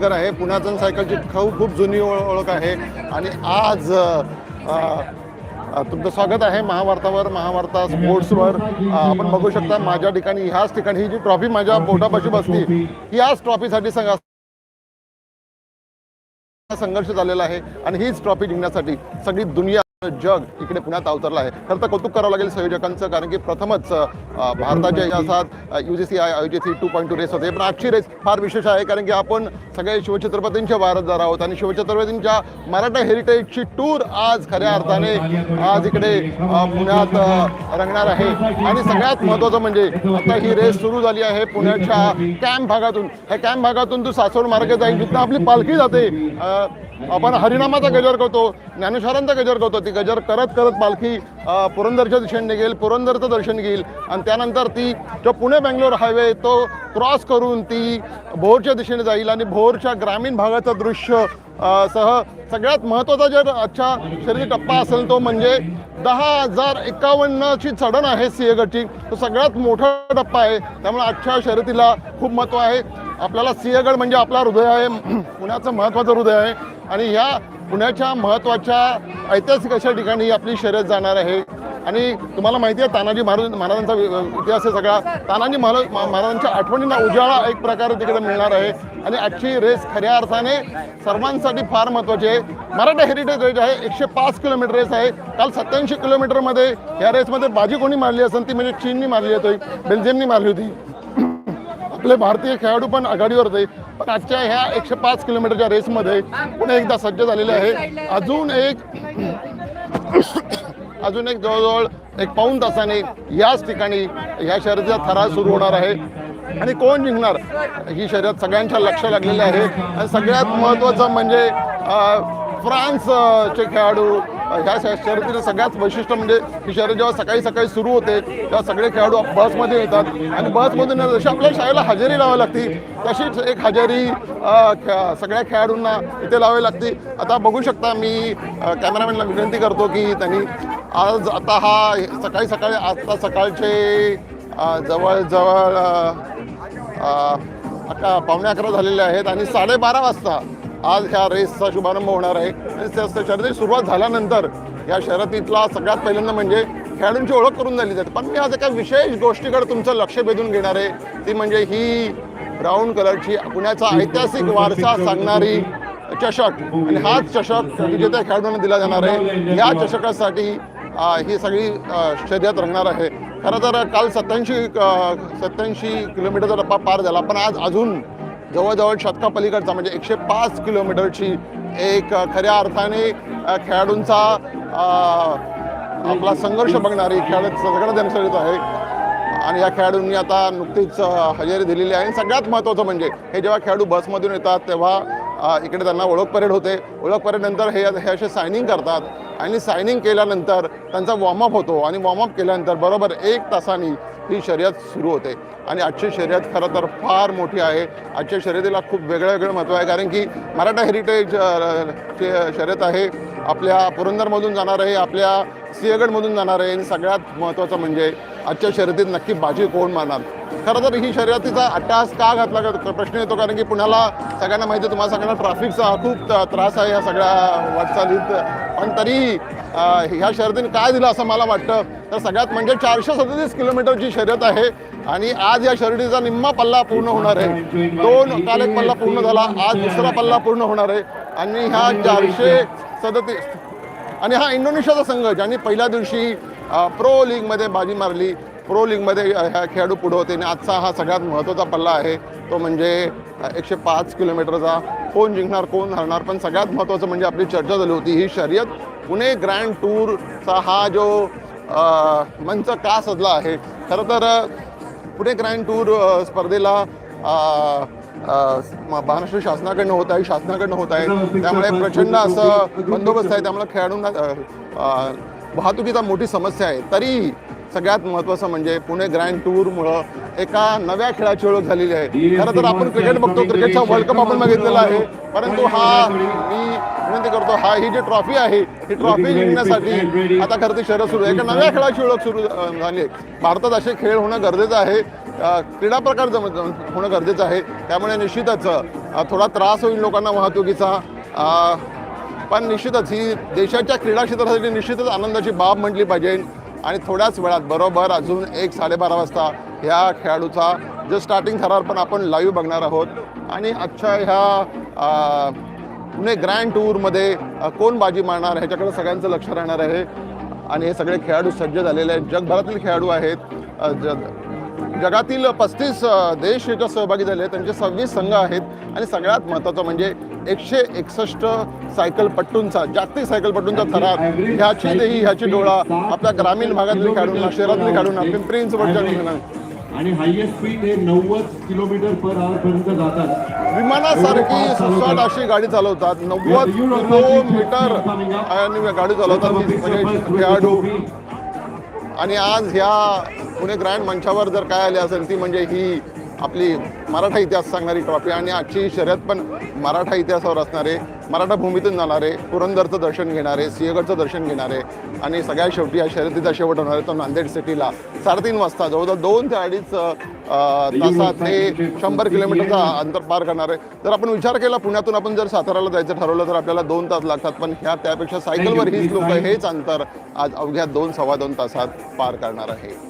नगर आहे. पुण्यातून सायकलची खूप खूप जुनी ओळख आहे. आणि आज तुमचं स्वागत आहे महाभारतावर महाभारता स्पोर्ट्सवर. आपण बघू शकता माझ्या ठिकाणी ह्याच ठिकाणी ही जी ट्रॉफी माझ्या पोटापाशी बसली ह्याच ट्रॉफीसाठी संघ संघर्ष झालेला आहे. आणि हीच ट्रॉफी जिंकण्यासाठी सगळी दुनिया जग इकडे पुण्यात अवतरलं आहे. खरं तर कौतुक करावं लागेल संयोजकांचं कारण की प्रथमच भारताच्या इतिहासात यू जी सी आय आयोजित ही टू पॉईंट टू रेस होते. पण आजची रेस फार विशेष आहे कारण की आपण सगळे शिवछत्रपतींच्या भारतदार आहोत. आणि शिवछत्रपतींच्या मराठा हेरिटेजची टूर आज खऱ्या अर्थाने आज इकडे पुण्यात रंगणार आहे. आणि सगळ्यात महत्त्वाचं म्हणजे आता ही रेस सुरू झाली आहे पुण्याच्या कॅम्प भागातून. ह्या कॅम्प भागातून तू सासवड मार्गे जाईल जिथं आपली पालखी जाते. आपण हरिनामाचा गजर करतो ज्ञानेश्वरांचा गजर करतो. ती गजर करत करत पालखी पुरंदरच्या दिशेने निघेल पुरंदरचं दर्शन घेईल. आणि त्यानंतर ती जो पुणे बेंगलोर हायवे तो क्रॉस करून ती भोरच्या दिशेने जाईल आणि भोरच्या ग्रामीण भागाचं दृश्य सह सगळ्यात महत्त्वाचा जर आजच्या शरीर टप्पा असेल तो म्हणजे दहा हजार एकावन्नची चढण आहे सिंहगडची. तो सगळ्यात मोठा टप्पा आहे. त्यामुळे आजच्या शर्यतीला खूप महत्त्व आहे. आपल्याला सिंहगड म्हणजे आपला हृदय आहे. पुण्याचं महत्त्वाचं हृदय आहे. आणि ह्या पुण्याच्या महत्त्वाच्या ऐतिहासिक अशा ठिकाणी ही आपली शर्यत जाणार आहे. आणि तुम्हाला माहिती आहे तानाजी महाराज महाराजांचा इतिहास आहे सगळा. तानाजी महाराज महाराजांच्या आठवणींना उजाळा एक प्रकारे तिकडे मिळणार आहे. आणि आजची रेस खऱ्या अर्थाने सर्वांसाठी फार महत्त्वाची आहे. मराठा हेरिटेज रेस आहे. एकशे पाच किलोमीटर रेस आहे. काल सत्याऐंशी किलोमीटरमध्ये या रेसमध्ये बाजी कोणी मारली असेल ती म्हणजे चीननी मारली होती बेल्जियमनी मारली होती. आपले भारतीय खेळाडू पण आघाडीवर होते. पण आजच्या ह्या एकशे पाच किलोमीटरच्या रेसमध्ये पुन्हा एकदा सज्ज झालेले आहे. अजून एक अजून एक जवळजवळ एक पाऊण तासाने याच ठिकाणी ह्या शर्यतीचा थरार सुरू होणार आहे. आणि कोण जिंकणार? ही शर्यत सगळ्यांच्या लक्ष लागलेली आहे. आणि सगळ्यात महत्त्वाचं म्हणजे फ्रान्सचे खेळाडू ह्या शर्यतीचं सगळ्यात वैशिष्ट्य म्हणजे ही शर्यत जेव्हा सकाळी सकाळी सुरू होते तेव्हा सगळे खेळाडू बसमध्ये येतात. आणि बसमधून जशी आपल्या शाळेला हजेरी लावावी लागते तशीच एक हजेरी सगळ्या खेळाडूंना इथे लावावी लागते. आता बघू शकता मी कॅमेरामॅनला विनंती करतो की त्यांनी आज आता हा सकाळी सकाळी आता सकाळचे जवळजवळ अ, अकरा पावणे अकरा झालेले आहेत आणि साडेबारा वाजता आज ह्या रेसचा शुभारंभ होणार आहे. आणि शर्यतीची सुरुवात झाल्यानंतर या शर्यतीतला सगळ्यात पहिल्यांदा म्हणजे खेळाडूंची ओळख करून झाली जाते. पण मी आज एका विशेष गोष्टीकडे तुमचं लक्ष वेधून घेणार आहे. ती म्हणजे ही ब्राऊन कलरची पुण्याचा ऐतिहासिक वारसा सांगणारी चषक. आणि हाच चषक विजेत्या खेळाडूंना दिला जाणार आहे. या चषकासाठी ही सगळी शर्यत रंगणार आहे. खरं तर काल सत्याऐंशी सत्याऐंशी किलोमीटरचा टप्पा पार झाला पण आज अजून जवळजवळ शतकापलीकडचा म्हणजे एकशे पाच किलोमीटरची एक खऱ्या अर्थाने खेळाडूंचा आपला संघर्ष बघणारी खेळाडू सगळं देण्यासाठी आहे. आणि या खेळाडूंनी आता नुकतीच हजेरी दिलेली आहे. आणि सगळ्यात महत्त्वाचं म्हणजे हे जेव्हा खेळाडू बसमधून येतात तेव्हा इकडे त्यांना ओळख परेड होते. ओळख परेड नंतर हे हे असे सायनिंग करतात. आणि सायनिंग केल्यानंतर त्यांचा वॉर्मअप होतो. आणि वॉर्मअप केल्यानंतर बरोबर एक तासाने ही शर्यत सुरू होते. आणि आजची शर्यत खरं तर फार मोठी आहे. आजच्या शर्यतीला खूप वेगळं वेगळं महत्त्व आहे. कारण की मराठा हेरिटेज शर्यत आहे. आपल्या पुरंदरमधून जाणार आहे आपल्या सिंहगडमधून जाणार आहे. आणि सगळ्यात महत्त्वाचं म्हणजे आजच्या शर्यतीत नक्की बाजी कोण मारणार? खरं तर ही शर्यतीचा अट्टास का घातला? प्रश्न येतो. कारण की पुण्याला सगळ्यांना माहिती आहे तुम्हाला सगळ्यांना ट्रॅफिकचा खूप त्रास आहे या सगळ्या वाटचालीत. पण तरी ह्या शर्यतीने काय दिलं असं मला वाटतं? तर सगळ्यात म्हणजे चारशे सदतीस किलोमीटरची शर्यत आहे आणि आज या शर्यतीचा निम्मा पल्ला पूर्ण होणार आहे. दोन काल एक पल्ला पूर्ण झाला आज दुसरा पल्ला पूर्ण होणार आहे. आणि ह्या चारशे सदतीस आणि हा इंडोनेशियाचा संघ ज्यांनी पहिल्या दिवशी प्रो लीगमध्ये बाजी मारली. प्रो लीगमध्ये ह्या खेळाडू पुढे होते आणि आजचा हा सगळ्यात महत्त्वाचा पल्ला आहे. तो म्हणजे एकशे पाच किलोमीटरचा कोण जिंकणार कोण हरणार पण सगळ्यात महत्त्वाचं म्हणजे आपली चर्चा झाली होती. ही शर्यत पुणे ग्रँड टूरचा हा जो मंच का सजला आहे? खरं तर पुणे ग्रँड टूर स्पर्धेला महाराष्ट्र शासनाकडनं होत आहे शासनाकडनं होत आहे. त्यामुळे प्रचंड असं बंदोबस्त आहे. त्यामुळे खेळाडूंना वाहतुकीचा मोठी समस्या आहे. तरी सगळ्यात महत्त्वाचं म्हणजे पुणे ग्रँड टूरमुळं एका नव्या खेळाची ओळख झालेली आहे. खरं तर आपण क्रिकेट बघतो. क्रिकेटचा वर्ल्ड कप आपण बघितलेला आहे. परंतु हा मी विनंती करतो हा ही जी ट्रॉफी आहे ही ट्रॉफी जिंकण्यासाठी आता खरं ती शर्यत सुरू आहे. एका नव्या खेळाची ओळख सुरू झाली आहे. भारतात असे खेळ होणं गरजेचं आहे. क्रीडा प्रकार जम होणं गरजेचं आहे. त्यामुळे निश्चितच थोडा त्रास होईल लोकांना वाहतुकीचा. पण निश्चितच ही देशाच्या क्रीडा क्षेत्रासाठी निश्चितच आनंदाची बाब म्हटली पाहिजे. आणि थोड्याच वेळात बरोबर अजून एक साडेबारा वाजता ह्या खेळाडूचा जो स्टार्टिंग थरार पण आपण लाईव्ह बघणार आहोत. आणि आजच्या ह्या पुणे ग्रँड टूरमध्ये कोण बाजी मारणार? ह्याच्याकडे सगळ्यांचं लक्ष राहणार आहे. आणि हे सगळे खेळाडू सज्ज झालेले आहेत. जगभरातील खेळाडू आहेत. जग जगातील पस्तीस देश याच्यात सहभागी झाले आहेत. त्यांचे सव्वीस संघ आहेत. आणि सगळ्यात महत्त्वाचं म्हणजे एकशे एकसष्ट सायकलपट्टूंचा जागतिक सायकलपट्टूंचा थरार ह्याची देही ह्याची डोळा आपल्या ग्रामीण भागातील खेळाडूंना शहरातील खेळाडूंना पिंपरी चिंचवडच्या खेळाडूंना आणि हायएस्ट स्पीड हे नव्वद किलोमीटर पर आवर पर्यंत जातात. विमानासारखी सुसाट अशी गाडी चालवतात. नव्वद किलोमीटर आणि गाडी चालवतात. म्हणजे खेळाडू आणि आज ह्या पुणे ग्रँड मंचावर जर काय आले असेल ती म्हणजे ही आपली मराठा इतिहास सांगणारी ट्रॉफी आणि आजची शर्यत पण मराठा इतिहासावर असणारे मराठा भूमीतून जाणारे पुरंदरचं दर्शन घेणारे सिंहगडचं दर्शन घेणारे आणि सगळ्यात शेवटी या शर्यतीचा शेवट होणार आहे तो नांदेड सिटीला. साडेतीन वाजता जवळजवळ दोन ते अडीच तासात हे शंभर किलोमीटरचा अंतर पार करणार आहे. जर आपण विचार केला पुण्यातून आपण जर साताराला जायचं ठरवलं तर आपल्याला दोन तास लागतात. पण ह्या त्यापेक्षा सायकलवर हीच लोक हेच अंतर आज अवघ्या दोन सव्वा दोन तासात पार करणार आहे.